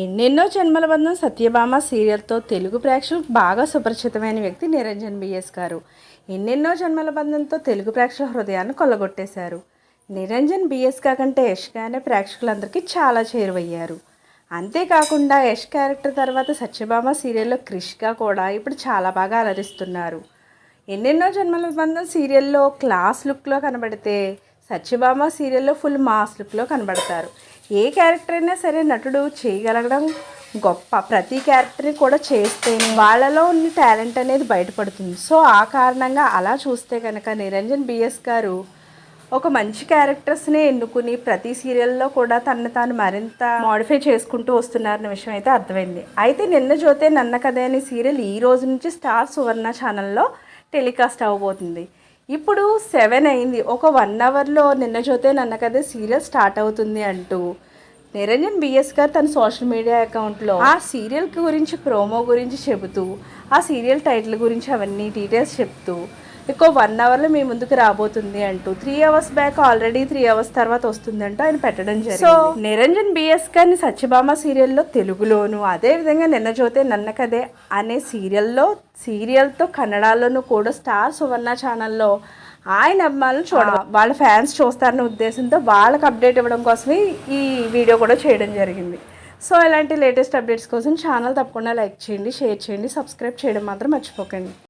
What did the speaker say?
ఎన్నెన్నో జన్మల బంధం సత్యభామ సీరియల్తో తెలుగు ప్రేక్షకులకు బాగా సుపరిచితమైన వ్యక్తి నిరంజన్ బిఎస్ గారు. ఎన్నెన్నో జన్మల బంధంతో తెలుగు ప్రేక్షకుల హృదయాన్ని కొల్లగొట్టేశారు. నిరంజన్ బిఎస్ కాకంటే యష్గానే ప్రేక్షకులందరికీ చాలా చేరువయ్యారు. అంతేకాకుండా యష్ క్యారెక్టర్ తర్వాత సత్యభామ సీరియల్లో క్రిష్గా కూడా ఇప్పుడు చాలా బాగా అలరిస్తున్నారు. ఎన్నెన్నో జన్మల బంధం సీరియల్లో క్లాస్ లుక్లో కనబడితే సత్యభామ సీరియల్లో ఫుల్ మాస్ లుక్లో కనబడతారు. ఏ క్యారెక్టర్ అయినా సరే నటుడు చేయగలగడం గొప్ప. ప్రతి క్యారెక్టర్ని కూడా చేస్తే వాళ్ళలో ఉన్న టాలెంట్ అనేది బయటపడుతుంది. సో ఆ కారణంగా అలా చూస్తే కనుక నిరంజన్ బిఎస్ గారు ఒక మంచి క్యారెక్టర్స్ని ఎన్నుకుని ప్రతి సీరియల్లో కూడా తనను తాను మరింత మాడిఫై చేసుకుంటూ వస్తున్నారన్న విషయం అయితే అర్థమైంది. అయితే నిన్న జ్యోతే నన్న కథ అనే సీరియల్ ఈ రోజు నుంచి స్టార్ సువర్ణ ఛానల్లో టెలికాస్ట్ అవ్వబోతుంది. ఇప్పుడు సెవెన్ అయింది. ఒక వన్ అవర్లో నిన్న జ్యోతే నన్న కదే సీరియల్ స్టార్ట్ అవుతుంది అంటూ. నిరంజన్ బిఎస్ గారు తన సోషల్ మీడియా అకౌంట్లో ఆ సీరియల్ గురించి ప్రోమో గురించి చెబుతూ ఆ సీరియల్ టైటిల్ గురించి అవన్నీ డీటెయిల్స్ చెప్తూ ఇంకో వన్ అవర్లో మీ ముందుకు రాబోతుంది అంటూ three hours back already three hours తర్వాత వస్తుందంటూ ఆయన పెట్టడం జరిగింది. సో నిరంజన్ బిఎస్ గారిని సత్యభామ సీరియల్లో తెలుగులోను అదే విధంగా నిన్న జ్యోతే నన్న కదే అనే సీరియల్లో సీరియల్తో కన్నడలోను కూడా స్టార్ సువర్ణ ఛానల్లో ఆయన అభిమానులు చూడ వాళ్ళ ఫ్యాన్స్ చూస్తారన్న ఉద్దేశంతో వాళ్ళకి అప్డేట్ ఇవ్వడం కోసమే ఈ వీడియో కూడా చేయడం జరిగింది. సో ఇలాంటి లేటెస్ట్ అప్డేట్స్ కోసం ఛానల్ తప్పకుండా లైక్ చేయండి షేర్ చేయండి సబ్స్క్రైబ్ చేయడం మాత్రం మర్చిపోకండి.